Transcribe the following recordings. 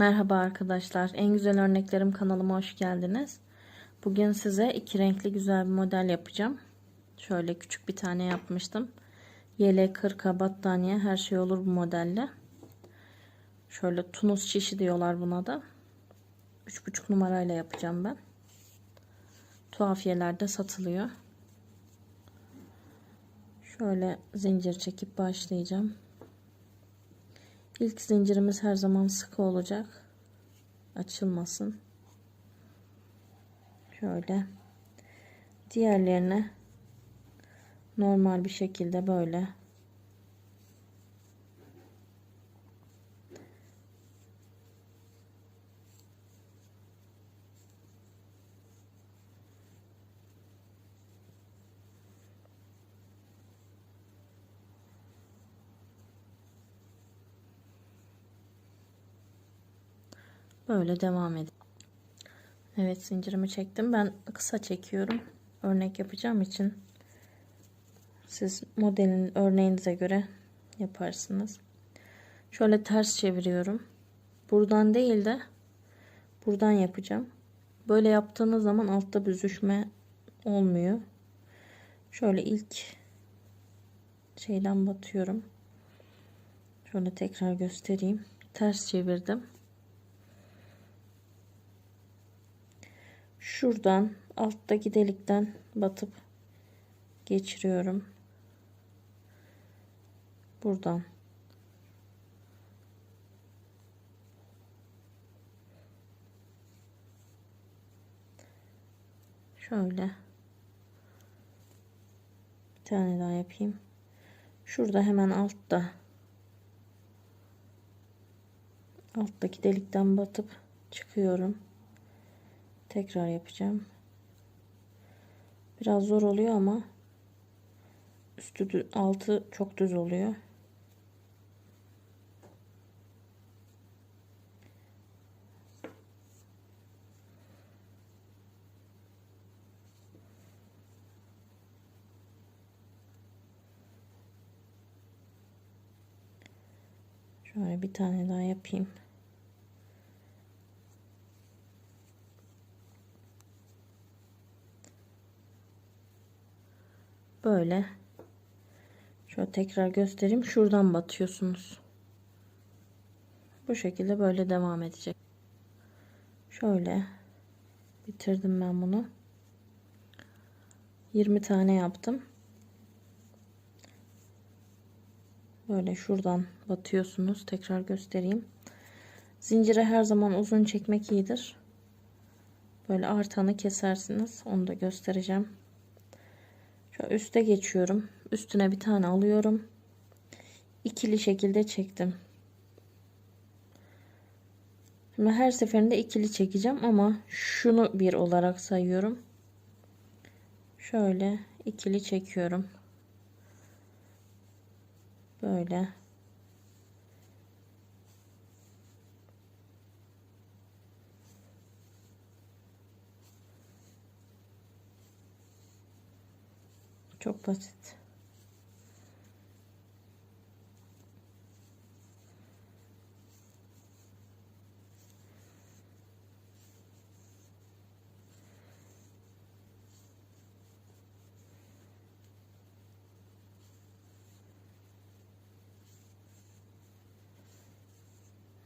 Merhaba arkadaşlar. En güzel örneklerim kanalıma hoş geldiniz. Bugün size iki renkli güzel bir model yapacağım. Şöyle küçük bir tane yapmıştım. Yelek, kırka, battaniye her şey olur bu modelle. Şöyle tunus çişi diyorlar buna da. 3,5 numarayla yapacağım ben. Tuhafiyelerde satılıyor. Şöyle zincir çekip başlayacağım. İlk zincirimiz her zaman sıkı olacak. Açılmasın. Şöyle. Diğerlerine normal bir şekilde böyle Böyle devam edin. Evet zincirimi çektim. Ben kısa çekiyorum. Örnek yapacağım için siz modelin örneğinize göre yaparsınız. Şöyle ters çeviriyorum. Buradan değil de buradan yapacağım. Böyle yaptığınız zaman altta büzüşme olmuyor. Şöyle ilk şeyden batıyorum. Şöyle tekrar göstereyim. Ters çevirdim. Şuradan alttaki delikten batıp geçiriyorum. Buradan şöyle bir tane daha yapayım. Şurada hemen altta alttaki delikten batıp çıkıyorum tekrar yapacağım biraz zor oluyor ama üstü altı çok düz oluyor Şöyle bir tane daha yapayım. Böyle şöyle tekrar göstereyim. Şuradan batıyorsunuz. Bu şekilde böyle devam edecek. Şöyle. Bitirdim ben bunu. 20 tane yaptım. Böyle şuradan batıyorsunuz. Tekrar göstereyim. Zincire her zaman uzun çekmek iyidir. Böyle artanı kesersiniz. Onu da göstereceğim Şöyle üste geçiyorum. Üstüne bir tane alıyorum. İkili şekilde çektim. Şimdi her seferinde ikili çekeceğim ama şunu bir olarak sayıyorum. Şöyle ikili çekiyorum. Böyle. Çok basit.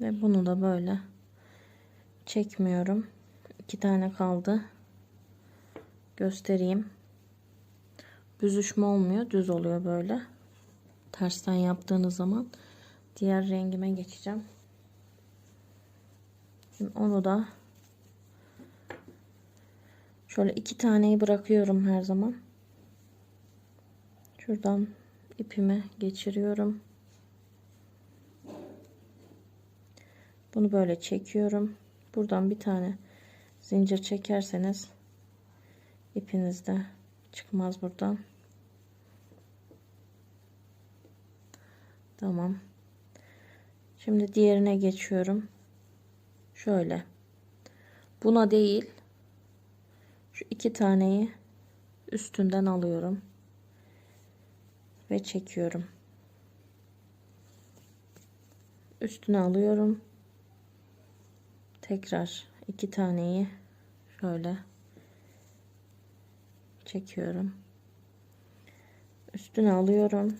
Ve bunu da böyle çekmiyorum. İki tane kaldı. Göstereyim büzüşme olmuyor. Düz oluyor böyle. Tersten yaptığınız zaman diğer rengime geçeceğim. Şimdi onu da şöyle iki taneyi bırakıyorum her zaman. Şuradan ipimi geçiriyorum. Bunu böyle çekiyorum. Buradan bir tane zincir çekerseniz ipinizde çıkmaz buradan. Tamam. Şimdi diğerine geçiyorum. Şöyle. Buna değil. Şu iki taneyi üstünden alıyorum. Ve çekiyorum. Üstüne alıyorum. tekrar iki taneyi şöyle çekiyorum. Üstüne alıyorum.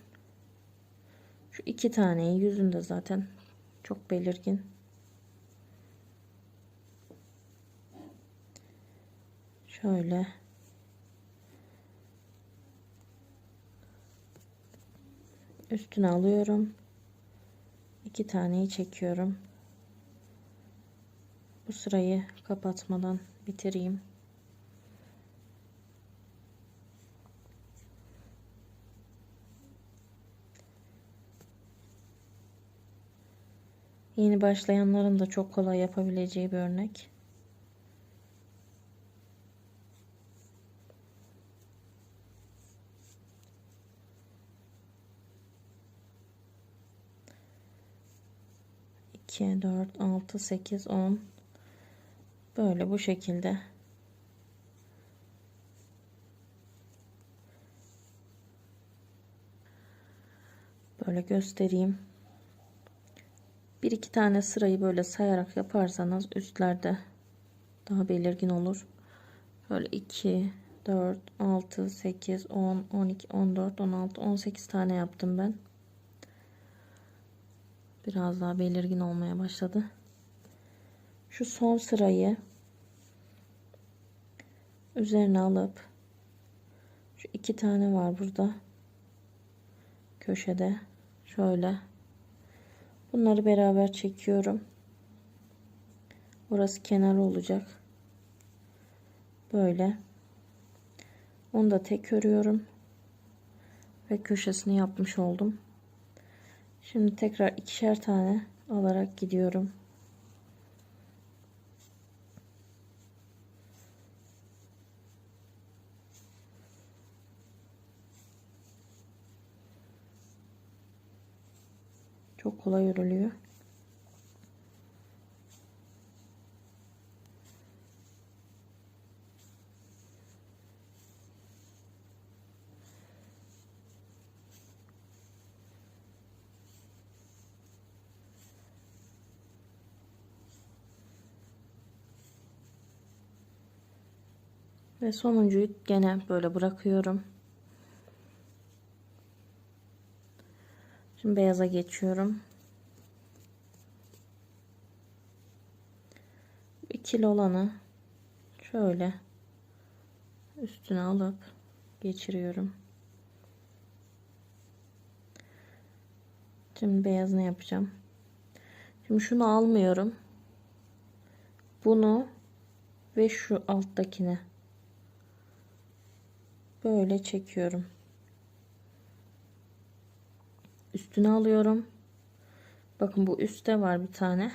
Şu iki taneyi yüzünde zaten çok belirgin. Şöyle üstüne alıyorum. iki taneyi çekiyorum. Bu sırayı kapatmadan bitireyim. Yeni başlayanların da çok kolay yapabileceği bir örnek. İki, dört, altı, sekiz, on. Böyle bu şekilde. Böyle göstereyim. Bir iki tane sırayı böyle sayarak yaparsanız üstlerde daha belirgin olur. Böyle 2, 4, 6, 8, 10, 12, 14, 16, 18 tane yaptım ben. Biraz daha belirgin olmaya başladı. Şu son sırayı üzerine alıp şu iki tane var burada köşede şöyle Bunları beraber çekiyorum. Orası kenar olacak. Böyle. Onu da tek örüyorum. Ve köşesini yapmış oldum. Şimdi tekrar ikişer tane alarak gidiyorum. Çok kolay örülüyor. Ve sonuncuyu gene böyle bırakıyorum. Şimdi beyaza geçiyorum. İkili olanı şöyle üstüne alıp geçiriyorum. Şimdi beyazını yapacağım. Şimdi şunu almıyorum. Bunu ve şu alttakini böyle çekiyorum üstüne alıyorum. Bakın bu üstte var bir tane.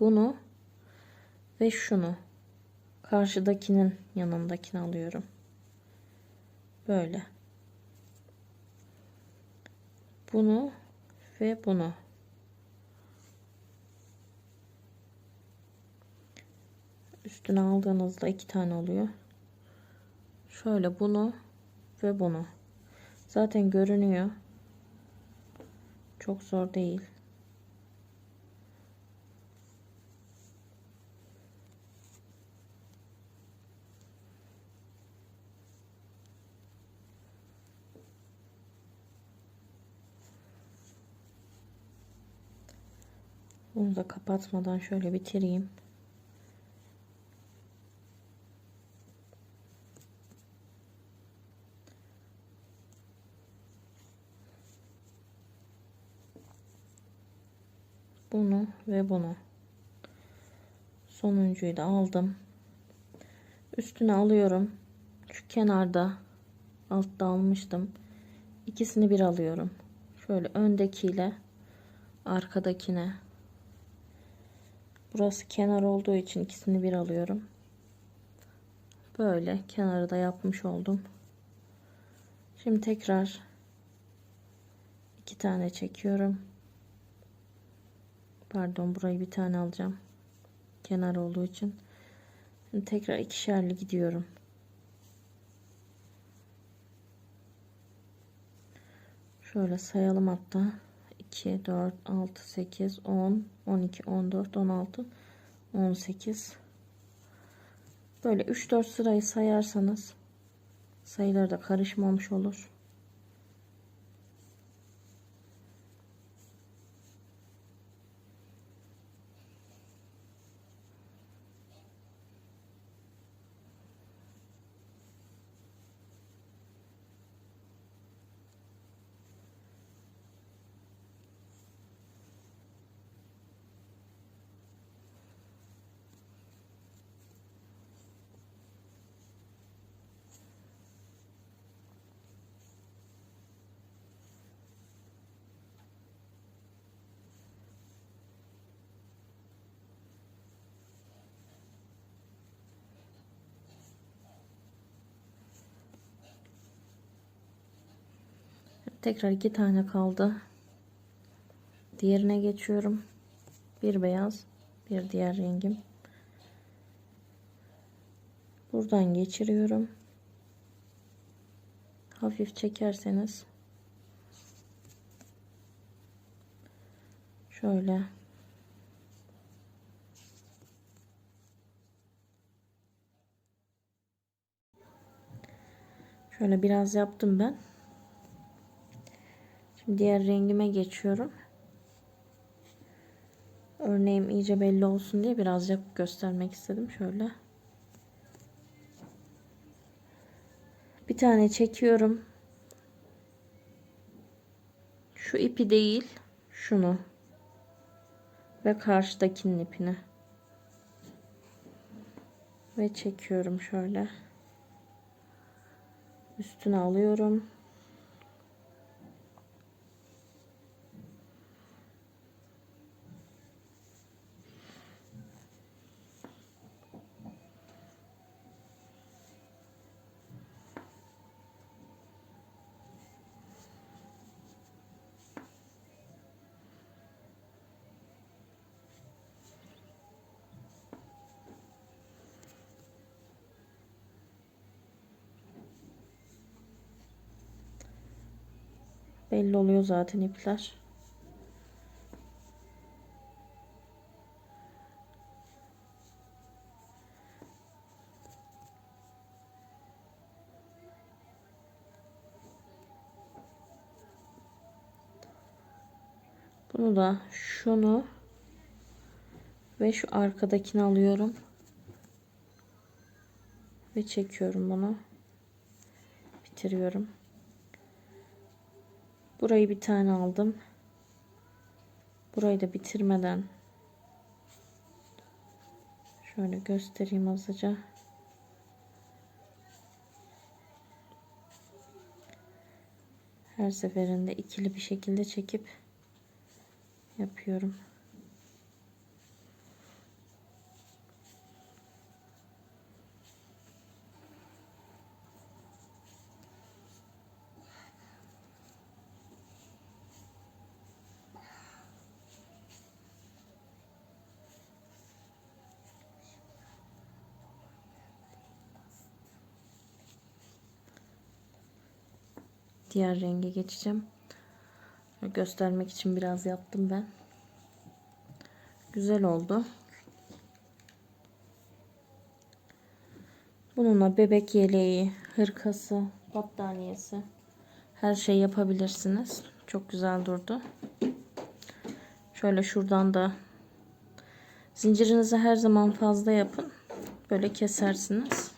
Bunu ve şunu karşıdakinin yanındakini alıyorum. Böyle. Bunu ve bunu. Üstüne aldığınızda iki tane oluyor. Şöyle bunu ve bunu. Zaten görünüyor. Çok zor değil. Bunu da kapatmadan şöyle bitireyim. bunu ve bunu. Sonuncuyu da aldım. Üstüne alıyorum. Şu kenarda altta almıştım. İkisini bir alıyorum. Şöyle öndekiyle arkadakine burası kenar olduğu için ikisini bir alıyorum böyle kenarı da yapmış oldum şimdi tekrar iki tane çekiyorum Pardon burayı bir tane alacağım. Kenar olduğu için. Şimdi tekrar ikişerli gidiyorum. Şöyle sayalım hatta. 2, 4, 6, 8, 10, 12, 14, 16, 18 Böyle 3-4 sırayı sayarsanız sayılar da karışmamış olur. Tekrar iki tane kaldı. Diğerine geçiyorum. Bir beyaz, bir diğer rengim. Buradan geçiriyorum. Hafif çekerseniz şöyle şöyle biraz yaptım ben. Şimdi diğer rengime geçiyorum. Örneğim iyice belli olsun diye birazcık göstermek istedim. Şöyle. Bir tane çekiyorum. Şu ipi değil, şunu. Ve karşıdakinin ipini. Ve çekiyorum şöyle. Üstüne alıyorum. Belli oluyor zaten ipler. Bunu da şunu ve şu arkadakini alıyorum. Ve çekiyorum bunu. Bitiriyorum. Burayı bir tane aldım. Burayı da bitirmeden şöyle göstereyim azıca. Her seferinde ikili bir şekilde çekip yapıyorum. Diğer renge geçeceğim. Göstermek için biraz yaptım ben. Güzel oldu. Bununla bebek yeleği, hırkası, battaniyesi her şey yapabilirsiniz. Çok güzel durdu. Şöyle şuradan da zincirinizi her zaman fazla yapın. Böyle kesersiniz.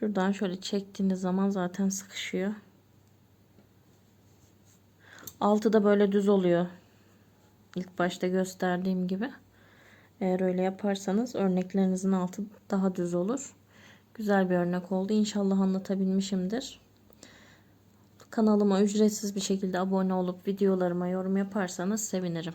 Şuradan şöyle çektiğiniz zaman zaten sıkışıyor. Altı da böyle düz oluyor. İlk başta gösterdiğim gibi. Eğer öyle yaparsanız örneklerinizin altı daha düz olur. Güzel bir örnek oldu. İnşallah anlatabilmişimdir. Kanalıma ücretsiz bir şekilde abone olup videolarıma yorum yaparsanız sevinirim.